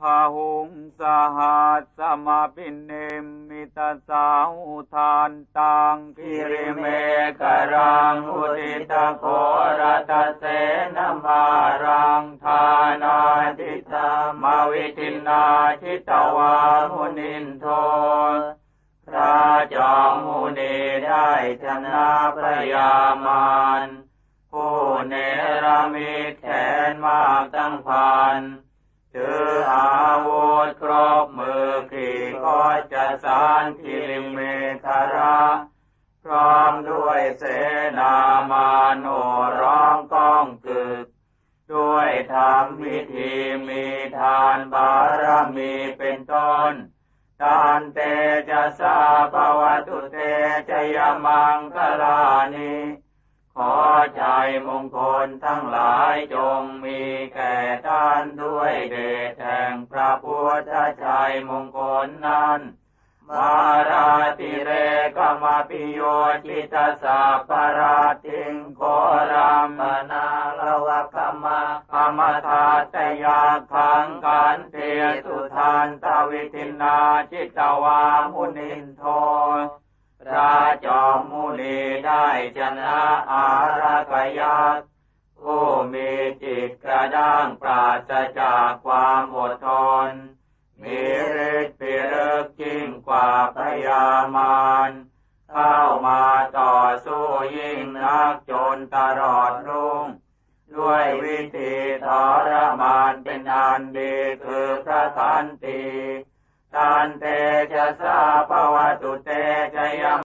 พาหุงสหัสสมาปินเนมิตาสาหุทานตังคิริเมกรังอุติตะโครตเสนมารังทานาทิตามาวิทินาชิตวามุนินโทพระจอมมุนีได้ชนะพระยามารผู้เนรมิตแขนมากตั้งพัน จะสารคิริเมธระพร้อมด้วยเสนามาโนร้องก้องกึก ด้วยธรรมวิธีมีทานบารมีเป็นต้นทานเตจะสาภวตุเตจะยมังคลานิขอใจมงคลทั้งหลายจงมีแก่ท่านด้วยเดชแห่งพระพุทธชัยมงคลนั้น มาราติเรกมาปิโยจิตาสัพปราติงโครามนาลวะกมะกมทาตยาขังกันเตสุทานตวิทินาจิตวามุนินโทพระจอมมุนีได้ชนะอารักยักผู้มีจิตกระด้างปราศจากความอดทน มีฤทธิ์ปิรึกยิ่งกว่าพยามานเข้ามาต่อสู้ยิ่งนักจนตลอดรุ่ง ด้วยวิธีทรมานเป็นอันดีคือพระสันติทานเตจะสาป